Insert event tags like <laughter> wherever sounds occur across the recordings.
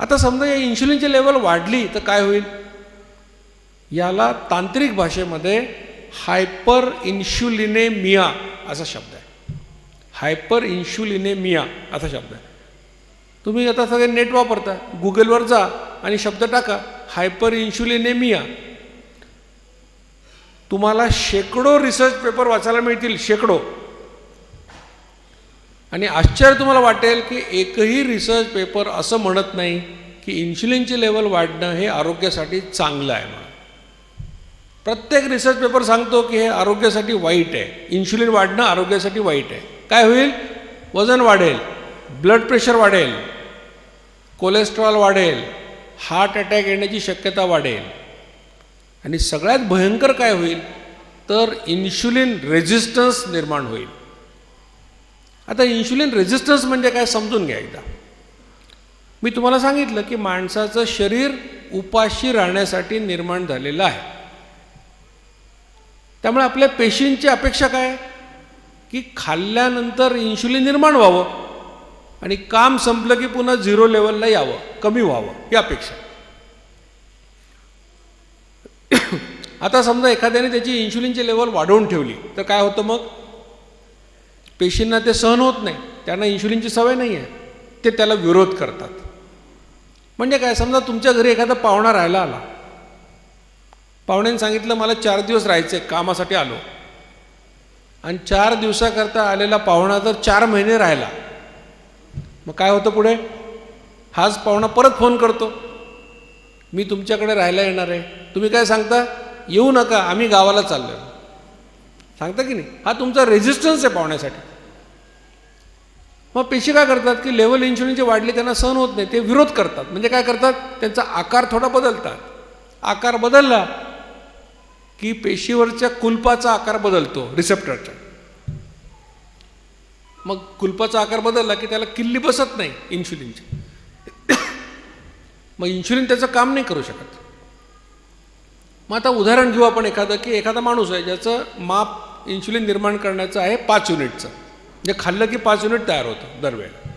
आता समजा या इन्शुलिनची लेवल वाढली तर काय होईल? याला तांत्रिक भाषेमध्ये हायपर इन्शुलिनेमिया असा शब्द आहे. हायपर इन्शुलिनेमिया असा शब्द आहे. तुम्ही आता सगळे नेट वापरता गुगलवर जा आणि शब्द टाका हायपर इन्शुलिनेमिया तुम्हाला शेकडो रिसर्च पेपर वाचायला मिळतील शेकडो. आणि आश्चर्य तुम्हाला वाटेल की एकही रिसर्च पेपर असं म्हणत नाही की इन्शुलिनची लेवल वाढणं हे आरोग्यासाठी चांगलं आहे म्हणून. प्रत्येक रिसर्च पेपर सांगतो की हे आरोग्यासाठी वाईट आहे. इन्शुलिन वाढणं आरोग्यासाठी वाईट आहे. काय होईल? वजन वाढेल ब्लड प्रेशर वाढेल कोलेस्ट्रॉल वाढेल हार्ट अटॅक येण्याची शक्यता वाढेल. आणि सगळ्यात भयंकर काय होईल? तर इन्शुलिन रेझिस्टन्स निर्माण होईल. आता इन्शुलिन रेझिस्टन्स म्हणजे काय समजून घ्या एकदा. मी तुम्हाला सांगितलं की माणसाचं शरीर उपाशी राहण्यासाठी निर्माण झालेलं आहे. त्यामुळे आपल्या पेशींची अपेक्षा काय? की खाल्ल्यानंतर इन्शुलिन निर्माण व्हावं आणि काम संपलं की पुन्हा झिरो लेवलला यावं कमी व्हावं ही अपेक्षा. <coughs> आता समजा एखाद्याने त्याची इन्शुलिनची लेवल वाढवून ठेवली तर काय होतं मग? पेशींना ते सहन होत नाही. त्यांना इन्शुलिनची सवय नाही आहे ते त्याला विरोध करतात. म्हणजे काय? समजा तुमच्या घरी एखादा पाहुणा राहायला आला. पाहुण्याने सांगितलं मला चार दिवस राहायचं आहे कामासाठी आलो. आणि चार दिवसाकरता आलेला पाहुणा जर चार महिने राहिला मग काय होतं पुढे? हाच पाहुणा परत फोन करतो. मी तुमच्याकडे राहायला येणार आहे. तुम्ही काय सांगता? येऊ नका. आम्ही गावाला चाललो सांगता की नाही? हा तुमचा रेझिस्टन्स आहे पाहुण्यासाठी मग पेशी काय करतात की लेवल इन्शुलिनचे वाढले त्यांना सहन होत नाही ते विरोध करतात. म्हणजे काय करतात? त्यांचा आकार थोडा बदलतात. आकार बदलला की पेशीवरच्या कुल्पाचा आकार बदलतो रिसेप्टरचा मग कुल्पाचा आकार बदलला की त्याला किल्ली बसत नाही इन्शुलिनची <coughs> मग इन्शुलिन त्याचं काम नाही करू शकत. मग आता उदाहरण घेऊ आपण एखादं की एखादा माणूस आहे ज्याचं माप इन्शुलिन निर्माण करण्याचं आहे पाच युनिटचं. म्हणजे खाल्लं की पाच युनिट तयार होतं दरवेळेला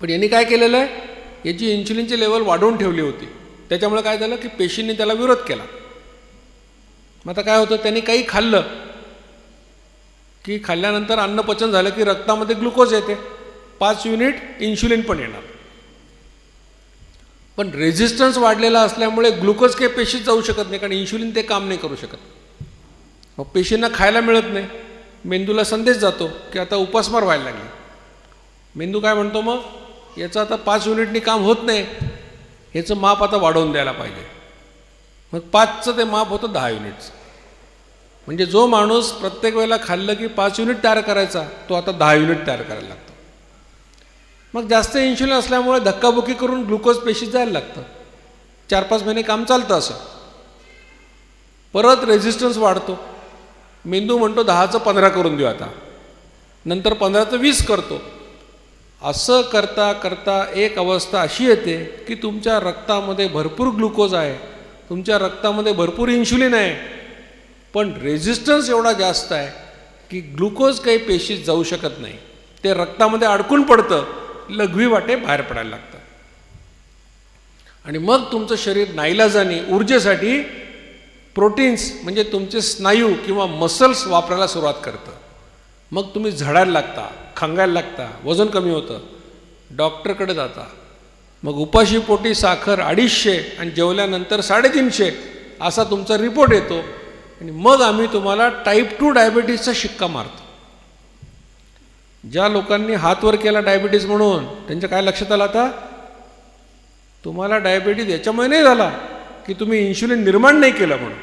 पण यांनी काय केलेलं आहे? याची इन्शुलिनची लेवल वाढवून ठेवली होती. त्याच्यामुळे काय झालं की पेशींनी त्याला विरोध केला. मग आता काय होतं? त्यांनी काही खाल्लं. की खाल्ल्यानंतर अन्न पचन झालं की रक्तामध्ये ग्लुकोज येते. पाच युनिट इन्शुलिन पण येणार. पण रेझिस्टन्स वाढलेला असल्यामुळे ग्लुकोज काही पेशीत जाऊ शकत नाही कारण इन्शुलिन ते काम नाही करू शकत. मग पेशींना खायला मिळत नाही. मेंदूला संदेश जातो की आता उपासमार व्हायला लागली. मेंदू काय म्हणतो मग? याचं आता पाच युनिटनी काम होत नाही. ह्याचं माप आता वाढवून द्यायला पाहिजे. मग पाचचं ते माप होतं दहा युनिटचं म्हणजे जो माणूस प्रत्येक वेळेला खाल्लं की पाच युनिट तयार करायचा तो आता दहा युनिट तयार करायला लागतो. मग जास्त इन्शुलिन असल्यामुळे धक्काबुक्की करून ग्लुकोज पेशी जायला लागतं. चार पाच महिने काम चालतं असं. परत रेझिस्टन्स वाढतो. मेंदू म्हणतो दहाचं पंधरा करून देऊ आता. नंतर पंधराचं वीस करतो. असं करता करता एक अवस्था अशी येते की तुमच्या रक्तामध्ये भरपूर ग्लुकोज आहे. तुमच्या रक्तामध्ये भरपूर इन्शुलिन आहे. पण रेझिस्टन्स एवढा जास्त आहे की ग्लुकोज काही पेशीत जाऊ शकत नाही. ते रक्तामध्ये अडकून पडतं. लघवी वाटे बाहेर पडायला लागतं आणि मग तुमचं शरीर नाईलाजाने ऊर्जेसाठी प्रोटीन्स म्हणजे तुमचे स्नायू किंवा मसल्स वापरायला सुरुवात करतं. मग तुम्ही झडायला लागता खंगायला लागता वजन कमी होतं. डॉक्टरकडे जाता. मग उपाशी पोटी साखर अडीचशे आणि जेवल्यानंतर साडेतीनशे असा तुमचा रिपोर्ट येतो. आणि मग आम्ही तुम्हाला टाईप टू डायबिटीजचा शिक्का मारतो. ज्या लोकांनी हात वर केला डायबिटीज म्हणून त्यांच्या काय लक्षात आलं आता? तुम्हाला डायबिटीज याच्यामुळे नाही झाला. की तुम्ही इन्शुलिन निर्माण नाही केलं म्हणून.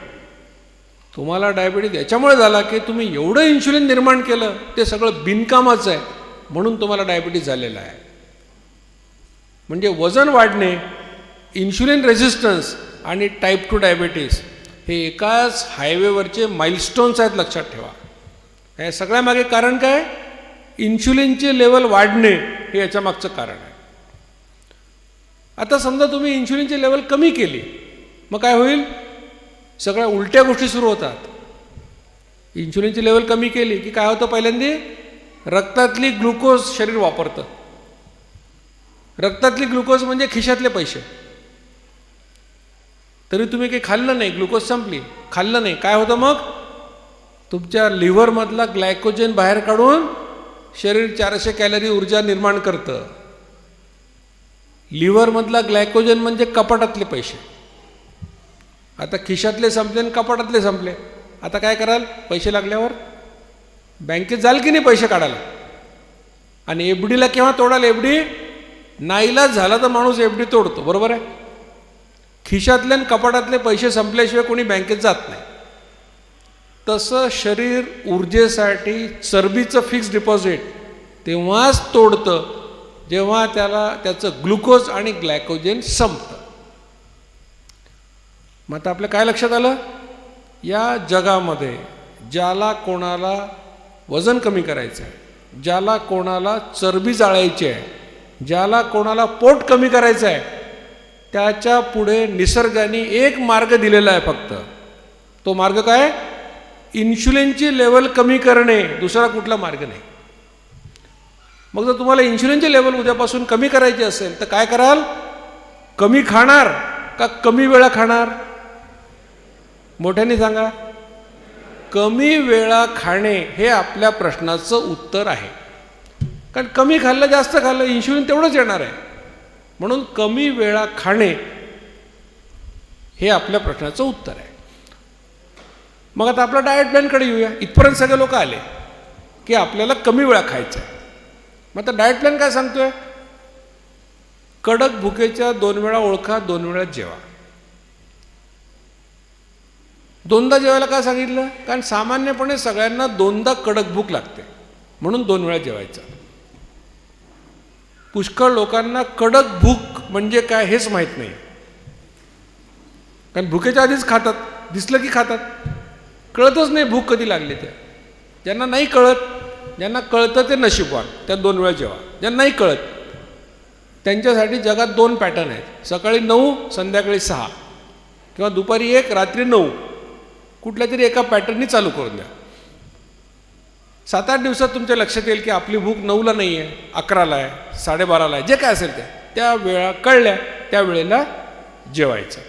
तुम्हाला डायबिटीज याच्यामुळे झाला की तुम्ही एवढं इन्शुलिन निर्माण केलं ते सगळं बिनकामाचं आहे म्हणून तुम्हाला डायबिटीज झालेला आहे. म्हणजे वजन वाढणे इन्शुलिन रेझिस्टन्स आणि टाईप टू डायबिटीस हे एकाच हायवेवरचे माइलस्टोन्स आहेत लक्षात ठेवा. या सगळ्यामागे कारण काय? इन्शुलिनचे लेवल वाढणे हे याच्या मागचं कारण आहे. आता समजा तुम्ही इन्शुलिनची लेवल कमी केली मग काय होईल? सगळ्या उलट्या गोष्टी सुरू होतात. इन्शुलिनची लेवल कमी केली की काय होतं पहिल्यांदा? रक्तातली ग्लुकोज शरीर वापरतं. रक्तातली ग्लुकोज म्हणजे खिशातले पैसे. तरी तुम्ही काही खाल्लं नाही ग्लुकोज संपली. खाल्लं नाही. काय होतं मग? तुमच्या लिव्हरमधला ग्लायकोजन बाहेर काढून शरीर चारशे कॅलरी ऊर्जा निर्माण करतं. लिव्हरमधला ग्लायकोजन म्हणजे कपाटातले पैसे. आता खिशातले संपले आणि कपाटातले संपले. आता काय कराल? पैसे लागल्यावर बँकेत जाल की नाही पैसे काढायला? आणि एफ डीला केव्हा तोडाल? एफ डी नाईलाच झाला तर माणूस एफ डी तोडतो. बरोबर आहे? खिशातले आणि कपाटातले पैसे संपल्याशिवाय कोणी बँकेत जात नाही. तसं शरीर ऊर्जेसाठी चरबीचं फिक्स डिपॉझिट तेव्हाच तोडतं जेव्हा त्याला त्याचं ग्लुकोज आणि ग्लायकोजेन संपतं. मग आता आपल्या काय लक्षात आलं? या जगामध्ये ज्याला कोणाला वजन कमी करायचं आहे ज्याला कोणाला चरबी जाळायची आहे ज्याला कोणाला पोट कमी करायचं आहे त्याच्या पुढे निसर्गाने एक मार्ग दिलेला आहे फक्त. तो मार्ग काय? इन्शुलिनची लेवल कमी करणे दुसरा कुठला मार्ग नाही. मग जर तुम्हाला इन्शुलिनची लेवल उद्यापासून कमी करायची असेल तर काय कराल? कमी खाणार का कमी वेळा खाणार? मोठ्याने सांगा कमी वेळा खाणे हे आपल्या प्रश्नाचं उत्तर आहे. कारण कमी खाल्लं जास्त खाल्लं इन्शुलिन तेवढंच येणार आहे. म्हणून कमी वेळा खाणे हे आपल्या प्रश्नाचं उत्तर आहे. मग आता आपला डाएट प्लॅनकडे येऊया. इथपर्यंत सगळे लोक आले की आपल्याला कमी वेळा खायचं आहे मग आता डायट प्लॅन काय सांगतोय? कडक भुकेच्या दोन वेळा ओळखा दोन वेळा जेवा. दोनदा जेवायला का सांगितलं? कारण सामान्यपणे सगळ्यांना दोनदा कडक भूक लागते. म्हणून दोन वेळा जेवायचं. पुष्कळ लोकांना कडक भूक म्हणजे काय हेच माहीत नाही. कारण भुकेच्या आधीच खातात. दिसलं की खातात. कळतच नाही भूक कधी लागली त्या. ज्यांना नाही कळत ज्यांना कळतं ते नशीबवान त्या दोन वेळा जेवा. ज्यांना नाही कळत त्यांच्यासाठी जगात दोन पॅटर्न आहेत. सकाळी नऊ संध्याकाळी सहा. किंवा दुपारी एक रात्री नऊ. कुठल्या तरी एका पॅटर्ननी चालू करून द्या. सात आठ दिवसात तुमच्या लक्षात येईल की आपली भूक नऊला नाही आहे अकराला आहे साडेबाराला आहे जे काय असेल ते. त्या वेळा कळल्या त्या वेळेला जेवायचं.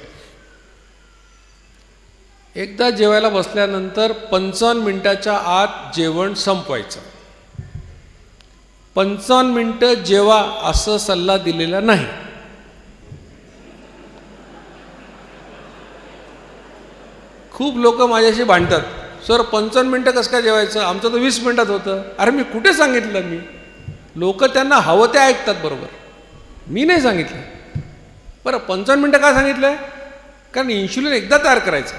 एकदा जेवायला बसल्यानंतर पंचावन्न मिनटाच्या आत जेवण संपवायचं. पंचावन्न मिनटं जेवा असं सल्ला दिलेला नाही. खूप लोक माझ्याशी भांडतात. सर पंचावन्न मिनटं कसं काय जेवायचं? आमचं तर वीस मिनटात होतं. अरे मी कुठे सांगितलं मी? लोक त्यांना हवं ते ऐकतात बरोबर. मी नाही सांगितलं. बरं पंचावन्न मिनटं का सांगितलं कारण इन्शुलिन एकदा तयार करायचं.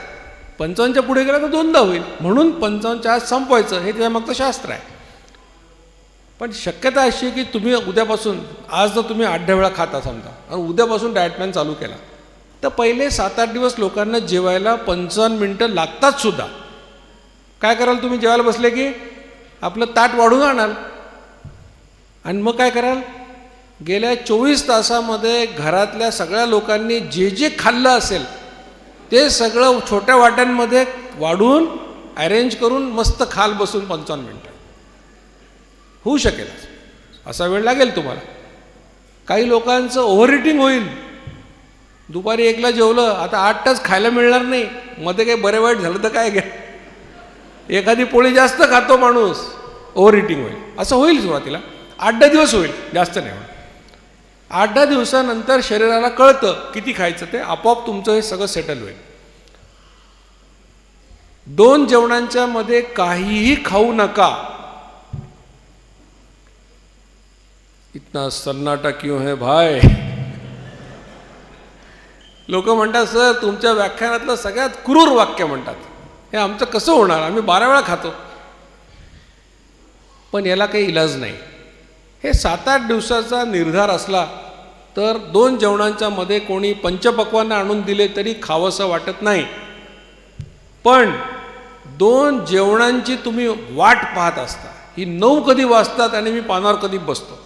पंचावन्नच्या पुढे गेलं तर दोनदा होईल. म्हणून पंचावन्नच्या आज संपवायचं. हे त्याच्या मागचं शास्त्र आहे. पण शक्यता अशी आहे की तुम्ही उद्यापासून आज जर तुम्ही आठ वेळा खाता समजा. आणि उद्यापासून डायट प्लॅन चालू केला. तर पहिले सात आठ दिवस लोकांना जेवायला पंचावन्न मिनटं लागतात सुद्धा. काय कराल तुम्ही? जेवायला बसले की आपलं ताट वाढून आणाल. आणि मग काय कराल? गेल्या चोवीस तासामध्ये घरातल्या सगळ्या लोकांनी जे जे खाल्लं असेल ते सगळं छोट्या वाट्यांमध्ये वाढून अरेंज करून मस्त खाल बसून पंचावन्न मिनटं. होऊ शकेल. असा वेळ लागेल तुम्हाला. काही लोकांचं ओव्हर इटिंग होईल. दुपारी एकला जेवलं आता आठ तास खायला मिळणार नाही. मध्ये काही बरे वाईट झालं तर काय घ्या? एखादी पोळी जास्त खातो माणूस ओव्हर इटिंग होईल. असं होईल सुरुवातीला. आठ दहा दिवस होईल जास्त नाही होईल आठ दहा दिवसानंतर शरीराला कळतं किती खायचं ते आपोआप तुमचं हे सगळं सेटल होईल. दोन जेवणांच्या मध्ये काहीही खाऊ नका. इतना सन्नाटा क्यों है भाय लोक म्हणतात सर तुमच्या व्याख्यानातलं सगळ्यात क्रूर वाक्य म्हणतात. हे आमचं कसं होणार? आम्ही बारा वेळा खातो. पण याला काही इलाज नाही. हे सात आठ दिवसाचा निर्धार असला तर दोन जेवणांच्या मध्ये कोणी पंचपक्वानं आणून दिले तरी खावंसं वाटत नाही. पण दोन जेवणांची तुम्ही वाट पाहत असता. ही नऊ कधी वाजतात आणि मी पानावर कधी बसतो?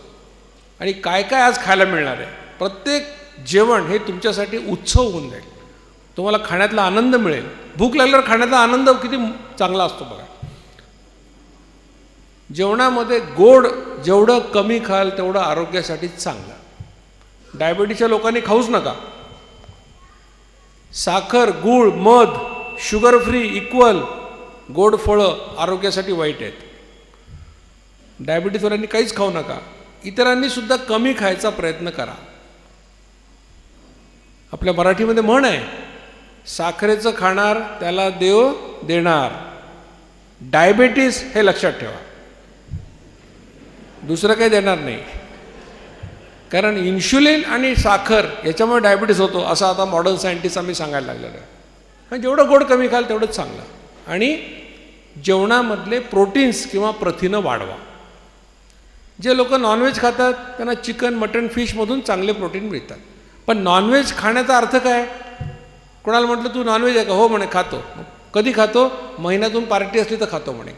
आणि काय काय आज खायला मिळणार आहे? प्रत्येक जेवण हे तुमच्यासाठी उत्सव होऊन जाईल. तुम्हाला खाण्यातला आनंद मिळेल. भूक लागल्यावर खाण्याचा आनंद किती चांगला असतो बघा. जेवणामध्ये गोड जेवढं कमी खाल तेवढं आरोग्यासाठी चांगलं. डायबिटीसच्या लोकांनी खाऊच नका. साखर गूळ मध शुगर फ्री इक्वल गोड फळं आरोग्यासाठी वाईट आहेत. डायबिटीसवाल्यांनी काहीच खाऊ नका. इतरांनी सुद्धा कमी खायचा प्रयत्न करा. आपल्या मराठीमध्ये म्हण आहे साखरेचं खाणार त्याला देव देणार. डायबेटीस हे लक्षात ठेवा. दुसरं काही देणार नाही. कारण इन्शुलिन आणि साखर याच्यामुळे डायबिटीस होतो असं आता मॉडर्न सायंटिस्ट आम्ही सांगायला लागलेलं आहे. जेवढं गोड कमी खाल तेवढंच चांगलं. आणि जेवणामधले प्रोटीन्स किंवा प्रथिनं वाढवा. जे लोक नॉनव्हेज खातात त्यांना चिकन मटन फिशमधून चांगले प्रोटीन मिळतात. पण नॉनव्हेज खाण्याचा अर्थ काय? कोणाला म्हटलं तू नॉनव्हेज आहे का? हो म्हणे खातो. कधी खातो? महिन्यातून पार्टी असली तर खातो म्हणे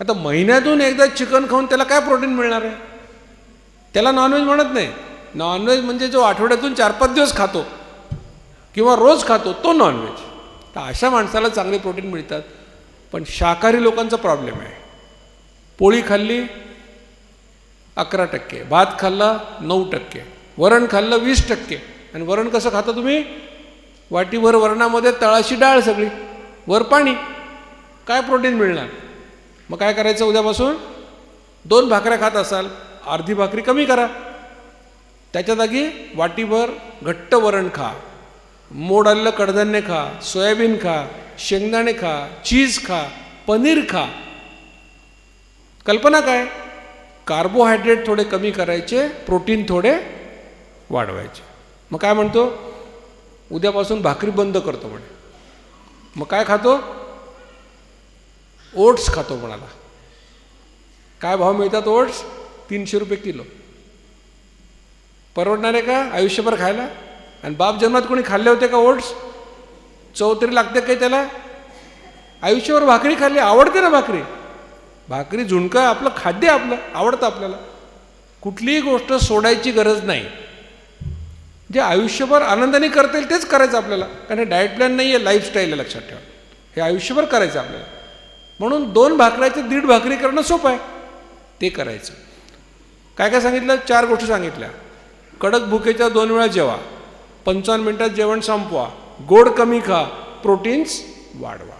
आता महिन्यातून एकदा चिकन खाऊन त्याला काय प्रोटीन मिळणार आहे? त्याला नॉनव्हेज म्हणत नाही. नॉनव्हेज म्हणजे जो आठवड्यातून चार पाच दिवस खातो किंवा रोज खातो तो नॉनव्हेज तर अशा माणसाला चांगले प्रोटीन मिळतात. पण शाकाहारी लोकांचा प्रॉब्लेम आहे. पोळी खाल्ली अकरा टक्के भात खाल्ला नऊ टक्के. वरण खाल्लं वीस टक्के. आणि वरण कसं खाता तुम्ही? वाटीभर वरणामध्ये तळाशी डाळ सगळी. वर पाणी. काय प्रोटीन मिळणार? मग काय करायचं उद्यापासून? दोन भाकऱ्या खात असाल. अर्धी भाकरी कमी करा. त्याच्या जागी वाटीभर घट्ट वरण खा. मोड आलेलं कडधान्य खा. सोयाबीन खा. शेंगदाणे खा. चीज खा. पनीर खा. कल्पना काय? कार्बोहायड्रेट थोडे कमी करायचे प्रोटीन थोडे वाढवायचे. मग काय म्हणतो? उद्यापासून भाकरी बंद करतो म्हणे. मग काय खातो? ओट्स खातो म्हणाला. काय भाव मिळतात ओट्स? तीनशे रुपये किलो. परवडणार आहे का आयुष्यभर खायला? आणि बाप जन्मात कोणी खाल्ले होते का ओट्स? चव तरी लागते काही त्याला? आयुष्यभर भाकरी खाल्ली आवडते ना भाकरी? भाकरी झुणका आपलं खाद्य आपलं आवडतं आपल्याला. कुठलीही गोष्ट सोडायची गरज नाही. जे आयुष्यभर आनंदाने करता येईल तेच करायचं आपल्याला. कारण हे डाएट प्लॅन नाही आहे लाईफस्टाईल आहे लक्षात ठेवा. हे आयुष्यभर करायचं आपल्याला. म्हणून दोन भाकऱ्याचे दीड भाकरी करणं सोपं आहे. ते करायचं. काय काय सांगितलं? चार गोष्टी सांगितल्या. कडक भुकेच्या दोन वेळा जेवा. पंचावन्न मिनटात जेवण संपवा. गोड कमी खा. प्रोटीन्स वाढवा.